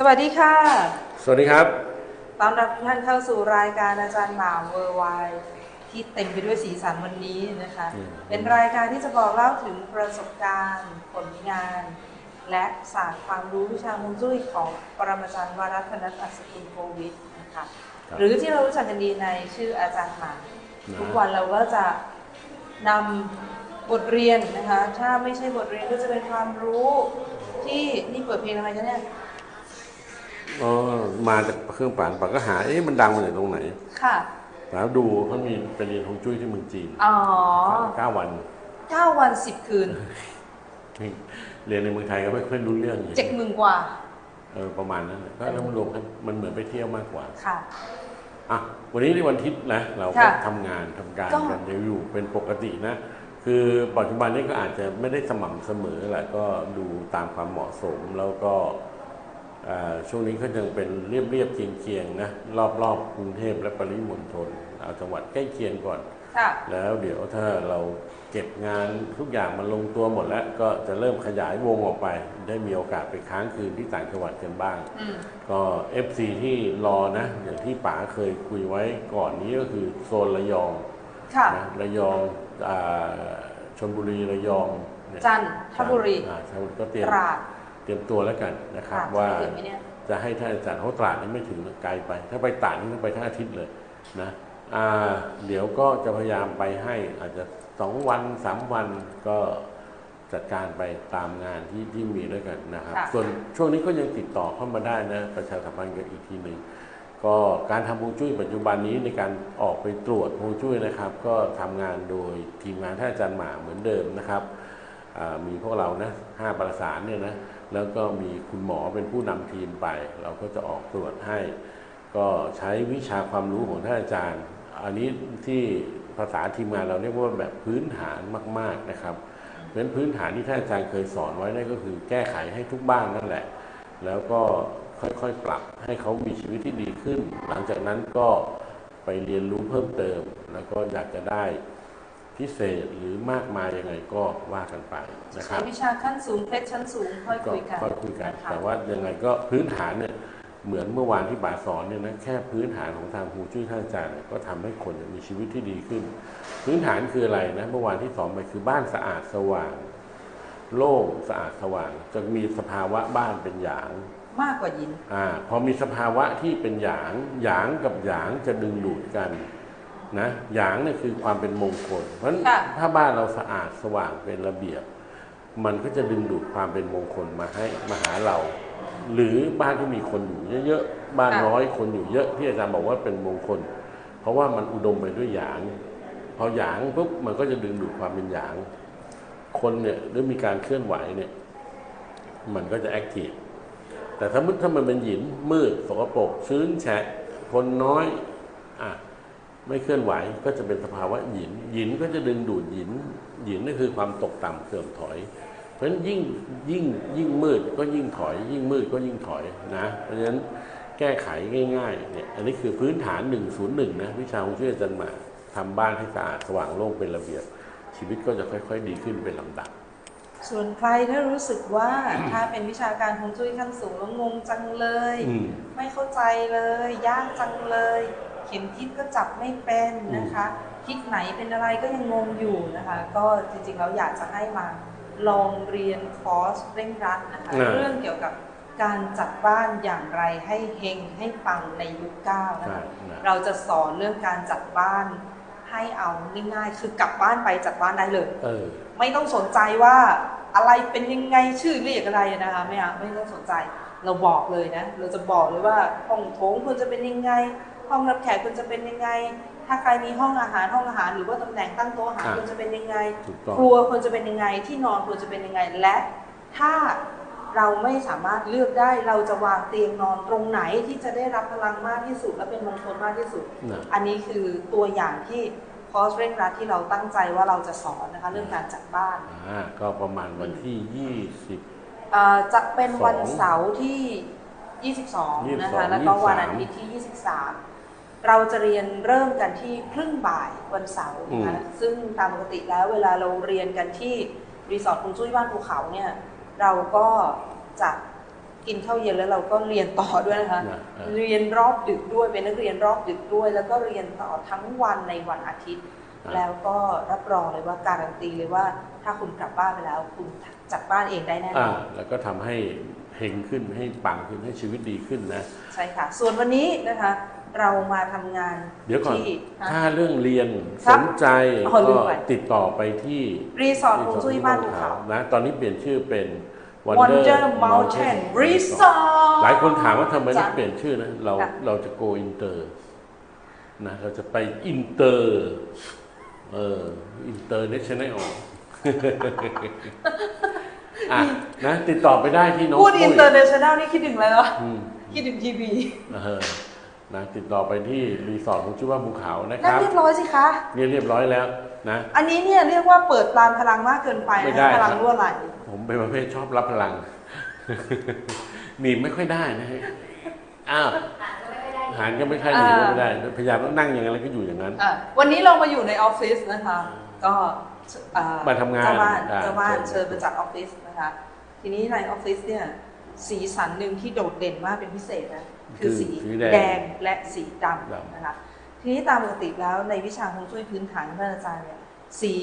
สวัสดีค่ะ สวัสดีครับ ต้อนรับทุกท่านเข้าสู่รายการอาจารย์หมาเวอร์ไวที่เต็มไปด้วยสีสันวันนี้นะคะ อืม เป็นรายการที่จะบอกเล่าถึงประสบการณ์ ผลงาน และศาสตร์ความรู้วิชาฮวงจุ้ยของปรมาจารย์วรัตนอัศกุลโควิดนะคะ ครับ หรือที่เรารู้จักกันดีในชื่ออาจารย์หมานะทุกวันเราก็จะนำบทเรียนนะคะ ถ้าไม่ใช่บทเรียนก็จะเป็นความรู้ที่นี่เปิดเพลงอะไรคะเนี่ย อ๋อมาจากเครื่องป่านป่าก็หาเอ๊ะมันดังมาจากตรงไหน ค่ะ แล้วดูเขามีไปเรียนฮวงจุ้ยที่เมืองจีนอ๋อเก้าวันเก้าวันสิบคืน เรียนในเมืองไทยก็ไม่ค่อยรู้เรื่องเจ็ดหมื่นกว่าเออประมาณนั้นแหละก็แล้วมันรวมกันมันเหมือนไปเที่ยวมากกว่าค่ะอะวันนี้ในวันอาทิตย์นะ เราก็ค่ะทำงานทำการก็กันอยู่เป็นปกตินะ คือปัจจุบันนี้ก็อาจจะไม่ได้สม่ำเสมอแหละก็ดูตามความเหมาะสมแล้วก็เอ่อ ช่วงนี้ก็ยังเป็นเรียบเรียบๆเคียงเคียงๆนะรอบๆบกรุงเทพและปริมณฑลเอาจังหวัดใกล้เคียงก่อนค่ะแล้วเดี๋ยวถ้าเราเก็บงานทุกอย่างมันลงตัวหมดแล้ว ก็จะเริ่มขยายวงออกไป ได้มีโอกาสไปค้างคืนที่ต่างจังหวัดกันบ้างอืมก็ FC ที่รอนะ อย่างที่ป๋าเคยคุยไว้ก่อนนี้ก็คือโซนระยองค่ะนะระยองอ่าชนบุรีระยองเนี่ยจันทบุรีอ่าก็เตรียตมราดเตรียมตัวแล้วกันนะคตรับราดว่าจะถึงไหมเนี่ยจะให้ท่านอาจารย์เขาตราดนี่ไม่ถึงไกลไป ถ้าไปตราดนี่ต้องไปทั้งอาทิตย์เลยนะอ่าเดี๋ยวก็จะพยายามไปให้อาจจะสองวันสามวันก็จัดการไปตามงานที่ที่มีด้วยกันนะครับค่ะส่วนช่วงนี้ก็ยังติดต่อเข้ามาได้นะ ประชาสัมพันธ์กันอีกทีหนึ่งก็การทำฮวงจุ้ยปัจจุบันนี้ในการออกไปตรวจฮวงจุ้ยนะครับ ก็ทำงานโดยทีมงานท่านอาจารย์หมาเหมือนเดิมนะครับอ่า มีพวกเรานะห้าประสานเนี่ยนะแล้วก็มีคุณหมอเป็นผู้นำทีมไป เราก็จะออกตรวจให้ ก็ใช้วิชาความรู้ของท่านอาจารย์ อันนี้ที่ภาษาทีมงานเราเรียกว่าแบบพื้นฐานมาก ๆนะครับเพราะฉะนั้นพื้นฐานที่ท่านอาจารย์เคยสอนไว้นั่นก็คือแก้ไขให้ทุกบ้านนั่นแหละ แล้วก็ค่อยๆปรับให้เขามีชีวิตที่ดีขึ้น หลังจากนั้นก็ไปเรียนรู้เพิ่มเติม แล้วก็อยากจะได้ พิเศษหรือมากมายยังไงก็ว่ากันไปนะคใช้รับวิชาขั้นสูงเพชรชั้นสูงค่อยก็คุยกันค่อยคุยกันนะคะแต่ว่ายังไงก็พื้นฐานเนี่ยเหมือนเมื่อวานที่บาสอนเนี่ยนะแค่พื้นฐานของทางครูจุ้ยท่านอาจารย์เนี่ยก็ทำให้คนเนี่ยมีชีวิตที่ดีขึ้น พื้นฐานคืออะไรนะเมื่อวานที่สอนไปคือบ้านสะอาดสว่าง โล่งสะอาดสว่าง จะมีสภาวะบ้านเป็นหยางมากกว่ายินอ่าพอมีสภาวะที่เป็นหยางหยางกับหยางจะดึงดูดกัน นะหยางเนี่ยคือความเป็นมงคล เพราะฉะนั้นค่ะ ถ้าบ้านเราสะอาดสว่างเป็นระเบียบ มันก็จะดึงดูดความเป็นมงคลมาให้มาหาเรา หรือบ้านที่มีคนอยู่เยอะๆบ้านน้อยคนอยู่เยอะที่อาจารย์บอกว่าเป็นมงคล เพราะว่ามันอุดมไปด้วยหยาง พอหยางปุ๊บมันก็จะดึงดูดความเป็นหยาง คนเนี่ยหรือมีการเคลื่อนไหวเนี่ยมันก็จะแอคทีฟแต่ถ้ามุติถ้ามันเป็นหยินมืดสกปรกชื้นแฉะคนน้อยอะ ไม่เคลื่อนไหวก็จะเป็นสภาวะหยินหยินก็จะดึงดูดหยินหยินนี่คือความตกต่ำเสื่อมถอย เพราะฉะนั้นยิ่งยิ่งยิ่งมืดก็ยิ่งถอย ยิ่งมืดก็ยิ่งถอยนะ เพราะฉะนั้นแก้ไขง่ายๆเนี่ยอันนี้คือพื้นฐาน 101 นะวิชาของช่วยอาจารย์มาทำบ้านให้สะอาดสว่างโล่งเป็นระเบียบ ชีวิตก็จะค่อยๆ ดีขึ้นเป็นลำดับ ส่วนใครถ้ารู้สึกว่าถ้าเป็นวิชาการฮวงจุ้ยขั้นสูงแล้วงงจังเลยอืมไม่เข้าใจเลย ยากจังเลย เข็มทิศก็จับไม่เป็นนะคะทิศไหนเป็นอะไรก็ยังงงอยู่นะคะ ก็จริงๆเราอยากจะให้มาลองเรียนคอร์สเร่งรัดนะคะอ่าเรื่องเกี่ยวกับการจัดบ้านอย่างไรให้เฮงให้ปังในยุคเก้านะใช่คะนะเราจะสอนเรื่องการจัดบ้านให้เอาง่ายๆคือกลับบ้านไปจัดบ้านได้เลยเออไม่ต้องสนใจว่าอะไรเป็นยังไงชื่อเรียกอะไรนะคะไม่เอาไม่ต้องสนใจ เราบอกเลยนะ เราจะบอกเลยว่าห้องโถงควรจะเป็นยังไง ห้องรับแขกควรจะเป็นยังไง ถ้าใครมีห้องอาหารห้องอาหาร หรือว่าตำแหน่งตั้งโต๊ะอาหารอะควรจะเป็นยังไง ถูกต้อง ครัวควรจะเป็นยังไง ที่นอนควรจะเป็นยังไง และถ้าเราไม่สามารถเลือกได้เราจะวางเตียงนอนตรงไหนที่จะได้รับพลังมากที่สุด และเป็นมงคลมากที่สุดนะอันนี้คือตัวอย่างที่คอร์สเร่งรัดที่เราตั้งใจว่าเราจะสอนนะคะเรื่องการจัดบ้าน อ่าก็ประมาณวันที่ 20 เอ่อจะเป็นวันสองเสาร์ที่ 22 นะคะ 22แล้วก็วัน23อาทิตย์ที่ 23 เราจะเรียนเริ่มกันที่ครึ่งบ่ายวันเสาร์นะคะอืมซึ่งตามปกติแล้วเวลาเราเรียนกันที่รีสอร์ทคุณจุ้ยบ้านภูเขาเนี่ยเราก็จะกินข้าวเย็นแล้วเราก็เรียนต่อด้วยนะคะนะเออเรียนรอบดึกด้วยเป็นนักเรียนรอบดึกด้วย แล้วก็เรียนต่อทั้งวันในวันอาทิตย์อ่าแล้วก็รับรองเลยว่าการันตีเลยว่าถ้าคุณกลับบ้านไปแล้ว คุณจัดบ้านเองได้แน่นอ่าอนแล้วก็ทำให้เฮงขึ้นให้ปังขึ้นให้ชีวิตดีขึ้นนะ ใช่ค่ะ ส่วนวันนี้นะคะ เรามาทำงานเดี๋ยวก่อน ที่ ถ้าเรื่องเรียนครัสบนใจอ๋อลืก็มไป ติดต่อไปที่รีสอร์ทฮวงจุ้ยบ้านภูเขา นะ ตอนนี้เปลี่ยนชื่อเป็น Wonder Mountain Resort หลายคนถามว่าทำไมจ้ะต้องเปลี่ยนชื่อนะ เราค่ะ เราจะ go inter นะ เราจะไป inter เออ international อะนะ ติดต่อไปได้ที่น้องพูดปุ้ยอินเตอร์เนชั่นแนลนี่คิดถึงอะไรวะอืมคิดถึงทีวี เออ นะติดต่อไปที่รีสอร์ทของชื่อว่าภูเขานะคนั่นรับเรียบร้อยสิคะเรียบเรียบร้อยแล้วนะ อันนี้เนี่ยเรียกว่าเปิดปลานพลังมากเกินไปไม่นะได้คะพลังครับ รั่วไหล ผมเป็นประเภทชอบรับพลัง หนีบไม่ค่อยได้นะฮะอ้าวหารก็ไม่ค่อยหนีบไม่ได้พยายามต้องนั่งอย่างนั้นแล้วก็อยู่อย่างนั้น อะวันนี้เรามาอยู่ในออฟฟิศนะคะ ก็เอ่อมาทำงานเจ้าบ้านอ่าเจ้าบ้านเชิเชิญญมาจากออฟฟิศนะคะ ทีนี้ในออฟฟิศเนี่ย สีสันหนึ่งที่โดดเด่นมากเป็นพิเศษนะคือสีคือสีแดงแดงและสีดดำนะคะทีนี้ตามปกติแล้วในวิชาฮวงจุ้ยพื้นฐานของท่านอาจารย์เนี่ยสี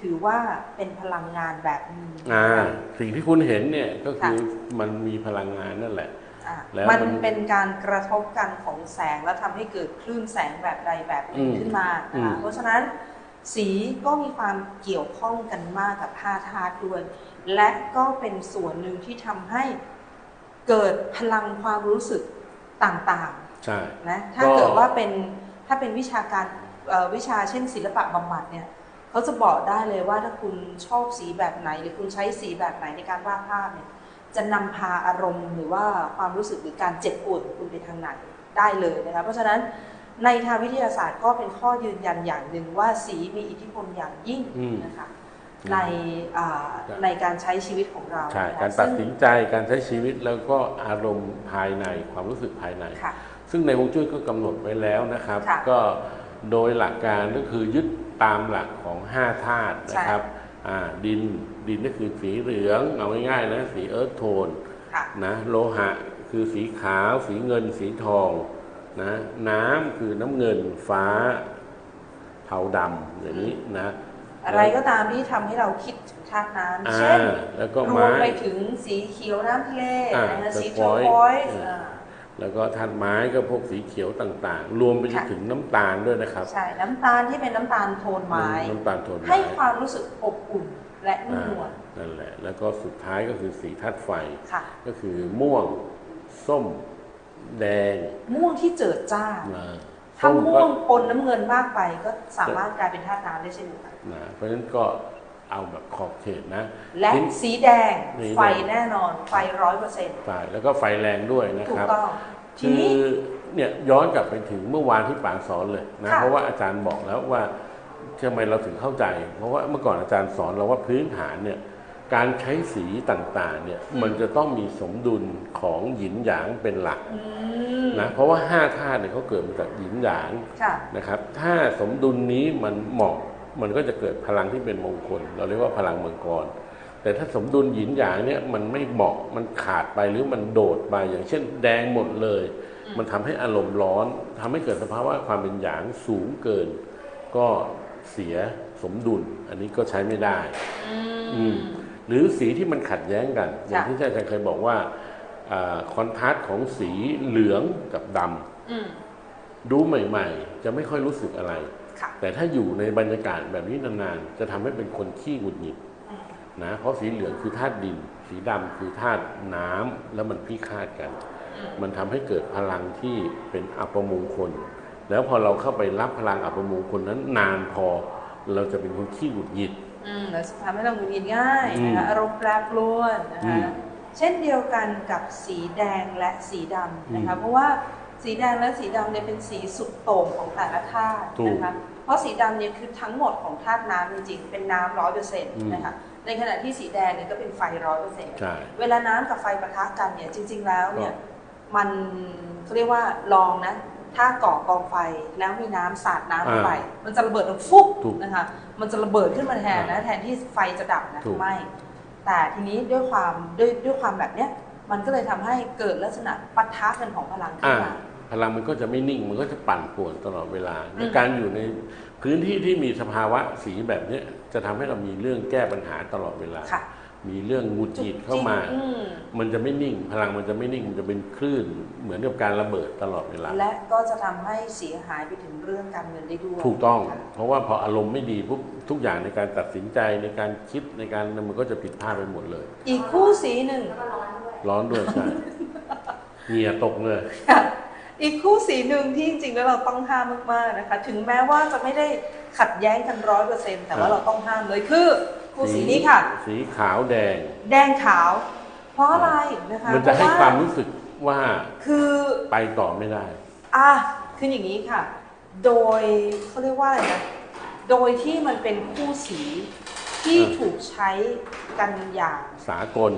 ถือว่าเป็นพลังงานแบบหนึงอ่าสิ่งที่คุณเห็นเนี่ยก็คือมันมีพลังงานนั่นแหละอะแล้วมันมันเป็นการกระทบกันของแสงแล้วทำให้เกิดคลื่นแสงแบบใดแบบหนึ่งอืมขึ้นมาอืนะคะมเพราะฉะนั้นสีก็มีความเกี่ยวข้องกันมากกับห้าธาตุด้วย และก็เป็นส่วนหนึ่งที่ทำให้ เกิดพลังความรู้สึกต่างใช่ๆนะถ้าก็เกิดว่าเป็นถ้าเป็นวิชาการเอ่อวิชาเช่นศิลปะบำบัดเนี่ยเขาจะบอกได้เลยว่าถ้าคุณชอบสีแบบไหน หรือคุณใช้สีแบบไหนในการวาดภาพเนี่ยจะนำพาอารมณ์หรือว่าความรู้สึกหรือการเจ็บปวดของคุณไปทางไหนได้เลยนะคะเพราะฉะนั้นในทางวิทยาศาสตร์ก็เป็นข้อยืนยันอย่างหนึ่งว่าสีมีอิทธิพลอย่างยิ่งอืมนะคะอืม ในอ่าใช่ในการใช้ชีวิตของเราใช่นะคะการตัดซึ่งสินใจการใช้ชีวิตแล้วก็อารมณ์ภายในความรู้สึกภายในค่ะซึ่งในฮวงจุ้ยก็กำหนดไว้แล้วนะครับค่ะก็โดยหลักการก็คือยึดตามหลักของ5ธาตุนะครับอ่าดินดินก็คือสีเหลืองเอาง่ายๆนะสีเอิร์ธโทนค่ะนะโลหะคือสีขาว สีเงิน สีทองนะน้ำคือน้ำเงินฟ้าเทาดำอย่างนี้นะ อะไรก็ตามที่ทำให้เราคิดถึงธาตุน้ำอ่าเช่นแล้วก็รวไม้มไปถึงสีเขียวน้ำทะเลอ่านะคะสีเท turquoise อร์คอยส์อืมอ่าแล้วก็ธาตุไม้ก็พวกสีเขียวต่างๆ รวมไปจนค่ะถึงน้ำตาลด้วยนะครับใช่น้ำตาลที่เป็นน้ำตาลโทนไม้น้ำตาลโทนให้ไม้ความรู้สึกอบอุ่นและนุ่มอ่านวลนั่นแหละ แล้วก็สุดท้ายก็คือสีธาตุไฟค่ะก็คือม่วง ส้ม แดง ม่วงที่เจิดจ้านะ ถ้าส้ม่ก็วงปนน้ำเงินมากไปก็สามารถกลายเป็นธาตุน้ำได้เช่นเดียวกันนะเพราะฉะนั้นก็เอาแบบขอบเขตนะ และทีสีแดงสีแดงไฟแน่นอนไฟร้อยเปอร์เซ็นต์ไฟแล้วก็ไฟแรงด้วยนะถูคกรับต้องทีคือนี้เนี่ยย้อนกลับไปถึงเมื่อวานที่ปางสอนเลยนะค่ะเพราะว่าอาจารย์บอกแล้วว่าทำไมเราถึงเข้าใจ เพราะว่าเมื่อก่อนอาจารย์สอนเราว่าพื้นฐานเนี่ย การใช้สีต่างๆเนี่ยมันจะต้องมีสมดุลของหยินหยางเป็นหลักอืมนะเพราะว่าห้าธาตุเนี่ยเขาเกิดมาจากหยินหยางค่ะนะครับ ถ้าสมดุลนี้มันเหมาะมันก็จะเกิดพลังที่เป็นมงคล เราเรียกว่าพลังมังกร แต่ถ้าสมดุลหยินหยางเนี่ยมันไม่เหมาะมันขาดไปหรือมันโดดไปอย่างเช่น แดงหมดเลย มันทำให้อารมณ์ร้อนทำให้เกิดสภาวะความเป็นหยางสูงเกิน ก็เสียสมดุล อันนี้ก็ใช้ไม่ได้ อืม หรือสีที่มันขัดแย้งกัน อย่างที่อาจารย์เคยบอกว่าคอนทราสต์ของสีเหลืองกับดำอืมดูใหม่ๆ จะไม่ค่อยรู้สึกอะไรค่ะแต่ถ้าอยู่ในบรรยากาศแบบนี้นานๆ จะทำให้เป็นคนขี้หงุดหงิดอืมนะเพราะสีเหลืองคือธาตุดิน สีดำคือธาตุน้ำแล้วมันพิฆาตกัน มันทำให้เกิดพลังที่เป็นอัปมงคล แล้วพอเราเข้าไปรับพลังอัปมงคลนั้นนานพอเราจะเป็นคนขี้หงุดหงิด อืมแล้วจะทำให้เราหงุดหงิดง่ายอืมนะคะอารมณ์แปรปรวนนะอืคะมเช่นเดียวกันกับสีแดงและสีดำนะคะอืมเพราะว่าสีแดงและสีดำเนี่ยเป็นสีสุดโต่งของแต่ละธาตุถูกนะคะเพราะสีดำเนี่ยคือทั้งหมดของธาตุน้ำจริงๆเป็นน้ำร้อยเปอร์เซ็นต์อืมนะคะในขณะที่สีแดงเนี่ยก็เป็นไฟร้อยเปอร์เซ็นต์ใช่เวลาน้ำกับไฟปะทะกันเนี่ยจริง ๆ แล้วเนี่ยก็มันเขาเรียกว่าลองนะ ถ้าก่อกองไฟแล้วมีน้ำสาดน้ำเข้าไป มันจะระเบิดดังฟุบถูกนะคะ มันจะระเบิดขึ้นมาแทนนะแทนที่ไฟจะดับนะถูกไม่ แต่ทีนี้ด้วยความด้วยด้วยความแบบเนี้ยมันก็เลยทำให้เกิดลักษณะปะทะกันของพลังขึ้อ่านมาพลังมันก็จะไม่นิ่งมันก็จะปั่นป่วนตลอดเวลาอืมในการอยู่ในพื้นที่ที่มีสภาวะสีแบบเนี้ยจะทำให้เรามีเรื่องแก้ปัญหาตลอดเวลาค่ะ มีเรื่องหงุดหงิดเข้ามาอืมมันจะไม่นิ่ง พลังมันจะไม่นิ่ง มันจะเป็นคลื่น เหมือนกับการระเบิดตลอดเวลา และก็จะทำให้เสียหายไปถึงเรื่องการเงินได้ด้วย ถูกต้องค่ะเพราะว่าพออารมณ์ไม่ดีปุ๊บทุกอย่างในการตัดสินใจในการคิดในการมันก็จะผิดพลาดไปหมดเลย อีกคู่สีหนึ่งร้อนด้วยใช่เหงี่ยตกเลยค่ะอีกคู่สีหนึ่งที่จริงๆแล้วเราต้องห้ามมากๆนะคะ ถึงแม้ว่าจะไม่ได้ขัดแย้งกันร้อยเปอร์เซ็นต์แต่ว่าครับเราต้องห้ามเลยคือ คู่สีนี้ค่ะ สีขาวแดง แดงขาว เพราะอะไรนะคะมันจะให้เพระความรู้สึกว่าคือไปต่อไม่ได้ อะคืออย่างนี้ค่ะ โดยเขาเรียกว่าอะไรนะโดยที่มันเป็นคู่สีที่เออถูกใช้กันอย่างสากล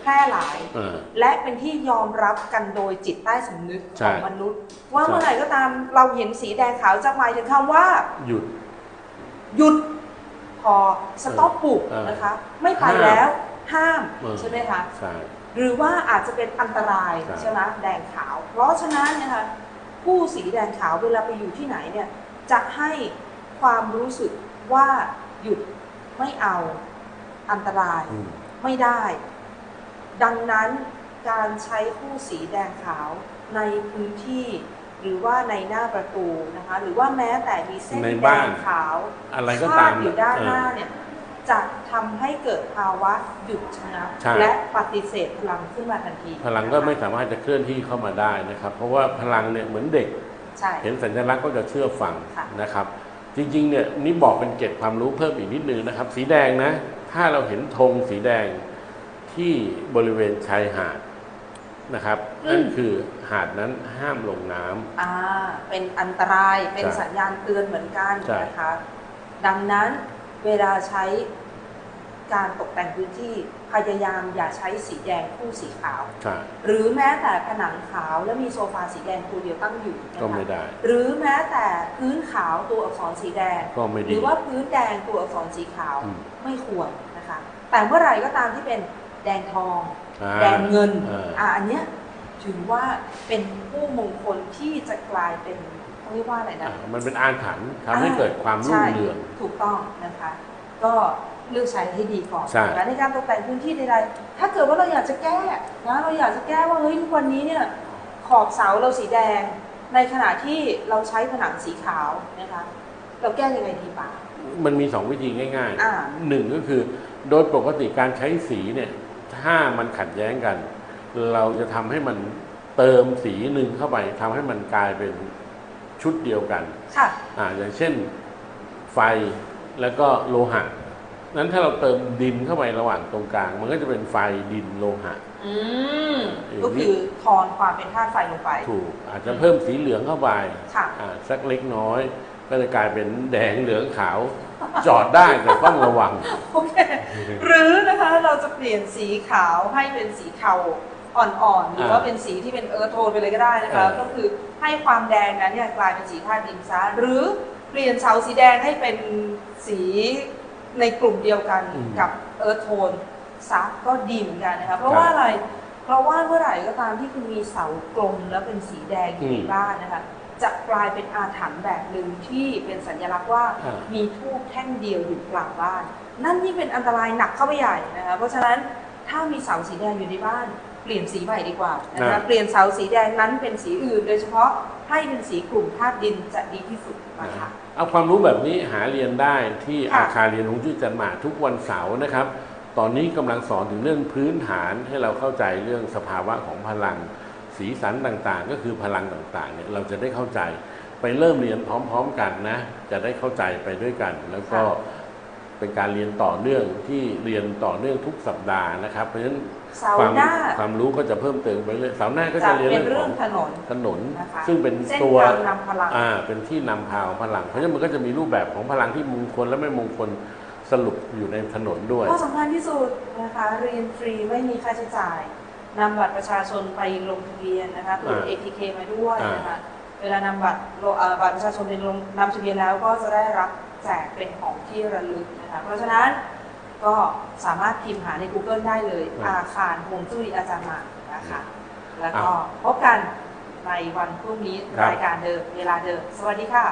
แพร่หลายเออและเป็นที่ยอมรับกันโดยจิตใต้สำนึกใช่ของมนุษย์ ว่าใช่เมื่อไหร่ก็ตามเราเห็นสีแดงขาวจะหมายถึงคำว่า หยุด หยุดพอ สต็อปปลุกเออนะคะ ไม่ไปห้ามแล้วห้ามเออใช่ไหมคะใช่หรือว่าอาจจะเป็นอันตรายใช่ใช่ไหมแดงขาว เพราะฉะนั้นเนยคะผู้สีแดงขาวเวลาไปอยู่ที่ไหนเนี่ยจะให้ความรู้สึกว่าหยุดไม่เอาอันตรายอืมไม่ได้ ดังนั้นการใช้คู่สีแดงขาวในพื้นที่ หรือว่าในหน้าประตูนะคะ หรือว่าแม้แต่มีเส้นในแดบ้านงขาวอะไรก็คาตาดมอยู่ด้านหน้าเออเนี่ยจะทำให้เกิดภาวะหยุดชะงักใช่ และปฏิเสธพลังขึ้นมาทันทีพลังก็ไม่สามารถจะเคลื่อนที่เข้ามาได้นะครับ เพราะว่าพลังเนี่ยเหมือนเด็ก ใช่ เห็นสัญลักษณ์ก็จะเชื่อฟังค่ะ นะครับ จริงๆเนี่ยนี่บอกเป็นเกร็ดความรู้เพิ่มอีกนิดนึงนะครับ สีแดงนะ ถ้าเราเห็นธงสีแดงที่บริเวณชายหาด นะครับนั่นคือหาดนั้นห้ามลงน้ำอ่าเป็นอันตรายเป็นใช่สัญญาณเตือนเหมือนกันใช่นะคะดังนั้นเวลาใช้การตกแต่งพื้นที่พยายามอย่าใช้สีแดงคู่สีขาวใช่หรือแม้แต่ผนังขาวและมีโซฟาสีแดงตัวเดียวตั้งอยู่นะก็คะไม่ได้ หรือแม้แต่พื้นขาวตัวอักษรสีแดงก็ไม่หดีรือว่าพื้นแดงตัวอักษรสีขาวอืมไม่ควรนะคะ แต่เมื่อไหร่ก็ตามที่เป็นแดงทองอ่า แดงเงินเอออ่อ่าอันเนี้ยถือว่าเป็นผู้มงคลที่จะกลายเป็นเขาเรียกว่าอะไรนะอ่ามันเป็นอาถรรพ์ทำให้เกิดความรุ่งเรืองใช่ถูกต้องนะคะ ก็เลือกใช้ให้ดีก่อนใช่นะคะในการตกแต่งพื้นที่ใดๆถ้าเกิดว่าเราอยากจะแก้นะเราอยากจะแก้ว่าเฮ้ยทุกวันนี้เนี่ยขอบเสาเราสีแดง ในขณะที่เราใช้ผนังสีขาวนะคะเราแก้ยังไงดีป่ามันมีสองวิธีง่ายอ่าๆหนึ่งก็คือโดยปกติการใช้สีเนี่ย ถ้ามันขัดแย้งกัน เราจะทำให้มันเติมสีหนึ่งเข้าไปทำให้มันกลายเป็นชุดเดียวกันค่ะอ่าอย่างเช่นไฟแล้วก็โลหะ นั้นถ้าเราเติมดินเข้าไประหว่างตรงกลาง มันก็จะเป็นไฟดินโลหะอืมอย่างนี้ก็คือทอนความเป็นธาตุไฟลงไป ถูก อาจจะเพิ่มสีเหลืองเข้าไปค่ะอ่าสักเล็กน้อย ก็จะกลายเป็นแดงเหลืองขาวจอดได้แต่ต้องระวัง โอเคหรือนะคะเราจะเปลี่ยนสีขาวให้เป็นสีเทาอ่อนๆหรือว่าอ่าเป็นสีที่เป็นเอิร์ธโทนไปเลยก็ได้นะคะเออก็คือให้ความแดงนั้นเนี่ยกลายเป็นสีธาตุดินซะหรือเปลี่ยนเสาสีแดงให้เป็นสีในกลุ่มเดียวกันกับเอิร์ธโทนซะก็ดีเหมือนกันนะคะเพราะว่าอะไรเพราะว่าเมื่อไหร่ก็ตามที่คุณมีเสากลมแล้วเป็นสีแดงอยู่ในบ้านนะคะ จะกลายเป็นอาถรรพ์แบบหนึ่งที่เป็นสัญลักษณ์ว่าอ่ามีทูบแท่งเดียวอยู่กลางบ้าน นั่นยิ่งเป็นอันตรายหนักเข้าไปใหญ่นะคะเพราะฉะนั้นถ้ามีเสาสีแดงอยู่ในบ้าน เปลี่ยนสีใหม่ดีกว่านะคะอ่าเปลี่ยนเสาสีแดงนั้นเป็นสีอื่น โดยเฉพาะให้เป็นสีกลุ่มธาตุดินจะดีที่สุดนะคะเอาความรู้แบบนี้หาเรียนได้ที่ค่ะอาคารเรียนหงจุ้ยจันหมาทุกวันเสาร์นะครับ ตอนนี้กำลังสอนถึงเรื่องพื้นฐานให้เราเข้าใจเรื่องสภาวะของพลัง สีสันต่างๆ ก็คือพลังต่างๆเนี่ยเราจะได้เข้าใจไปเริ่มเรียนพร้อม ๆ กันนะ จะได้เข้าใจไปด้วยกัน แล้วก็เป็นการเรียนต่อเนื่องที่เรียนต่อเนื่องทุกสัปดาห์นะครับ เพราะฉะนั้นเสาความหน้าความรู้ก็จะเพิ่มเติมไปเรื่อยเสาร์หน้าก็จะจะเรียนเป็นเรื่องเรื่ขอองงถนนถนนนะคะซึ่งเป็นเส้นตัวทางนำพลังอ่าเป็นที่นำพาของพลัง เพราะฉะนั้นมันก็จะมีรูปแบบของพลังที่มงคลและไม่มงคลสรุปอยู่ในถนนด้วยข้อสำคัญที่สุดนะคะเรียนฟรีไม่มีค่าใช้จ่าย นำบัตรประชาชนไปลงทะเบียนนะคะตรวจอ่า ATK มาด้วยอ่านนะคะเวลานำบัตรโลเอ่อบัตรประชาชนไปลงนำทะเบียนแล้วก็จะได้รับแจกเป็นของที่ระลึกนะคะเพราะฉะนั้นก็สามารถพิมพ์หาใน Google ได้เลยอ่าอาคารฮวงจุ้ยอาจารย์หมานะคะแล้วก็อ่าพบกันในวันพรุ่งนี้ครับรายการเดิมเวลาเดิม สวัสดีค่ะ